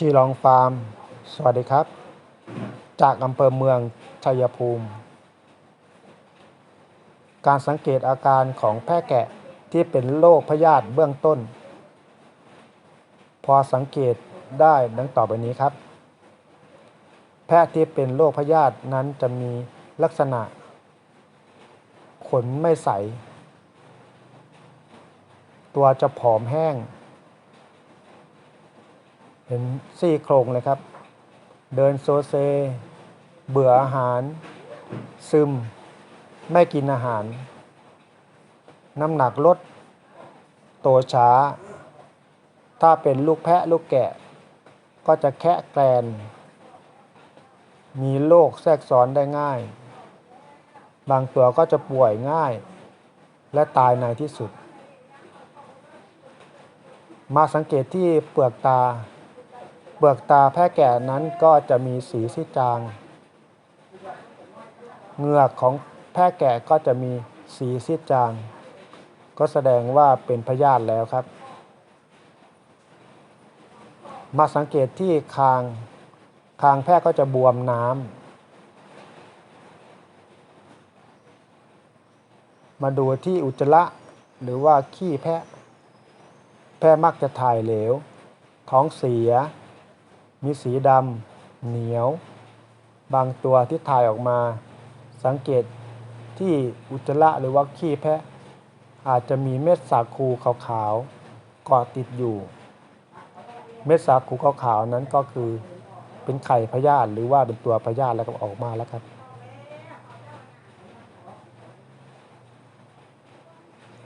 ชีลองฟาร์ม สวัสดีครับ จากอำเภอเมืองชัยภูมิ การสังเกตอาการของแพะแกะที่เป็นโรคพยาธิเบื้องต้น พอสังเกตได้ดังต่อไปนี้ครับ แพะที่เป็นโรคพยาธินั้นจะมีลักษณะ ขนไม่ใส ตัวจะผอมแห้ง เห็นซี่โครงเลยครับ เดินโซเซ เบื่ออาหาร ซึม ไม่กินอาหาร น้ำหนักลด โตช้า ถ้าเป็นลูกแพะลูกแกะ ก็จะแคะแกรนมีโรคแทรกซ้อนได้ง่าย บางตัวก็จะป่วยง่าย และตายในที่สุดมาสังเกตที่เปลือกตา เปลือกตาแพะแก่นั้นก็จะมีสีซีดจาง เหงือกของแพะแก่ก็จะมีสีซีดจาง ก็แสดงว่าเป็นพยาธิแล้วครับ มาสังเกตที่คาง คางแพะก็จะบวมน้ำ มาดูที่อุจจาระหรือว่าขี้แพะ แพะมักจะถ่ายเหลว ท้องเสีย มีสีดำเหนียว บางตัวที่ถ่ายออกมา สังเกตที่อุจจาระหรือว่าขี้แพะ อาจจะมีเม็ดสาคูขาวๆเกาะติดอยู่ เม็ดสาคูขาวๆนั้นก็คือเป็นไข่พยาธิหรือว่าเป็นตัวพยาธิแล้วก็ออกมาแล้วครับ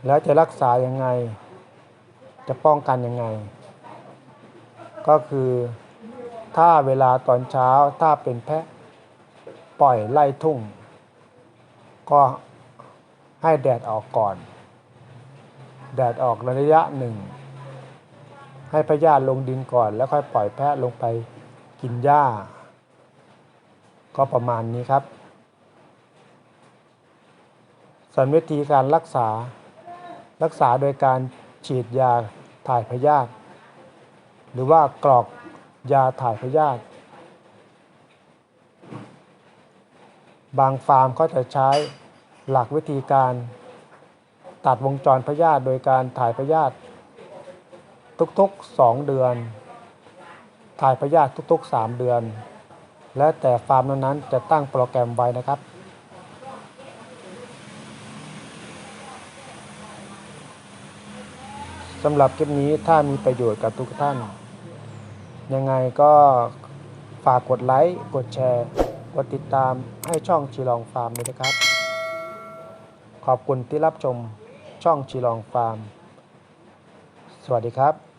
แล้วจะรักษายังไง จะป้องกันยังไง ก็คือ ถ้าเวลาตอนเช้าถ้าเป็นแพะปล่อยไล่ทุ่ง ก็ให้แดดออกก่อน แดดออกระยะหนึ่ง ให้พยาลงดินก่อน แล้วค่อยปล่อยแพะลงไปกินหญ้า ก็ประมาณนี้ครับส่วนวิธีการรักษารักษาโดยการฉีดยาถ่ายพยาธิหรือว่ากรอก ยาถ่ายพยาธิบางฟาร์มก็จะใช้หลักวิธีการตัดวงจรพยาธิโดยการถ่ายพยาธิทุกๆ 2 เดือน ถ่ายพยาธิทุก ๆ 3 เดือน และแต่ฟาร์มนั้นๆจะตั้งโปรแกรมไว้นะครับ สำหรับคลิปนี้ถ้ามีประโยชน์กับทุกท่าน ยังไงก็ฝากกดไลค์ กดแชร์ กดติดตามให้ช่องชีลองฟาร์มด้วยนะครับ ขอบคุณที่รับชมช่องชีลองฟาร์ม สวัสดีครับ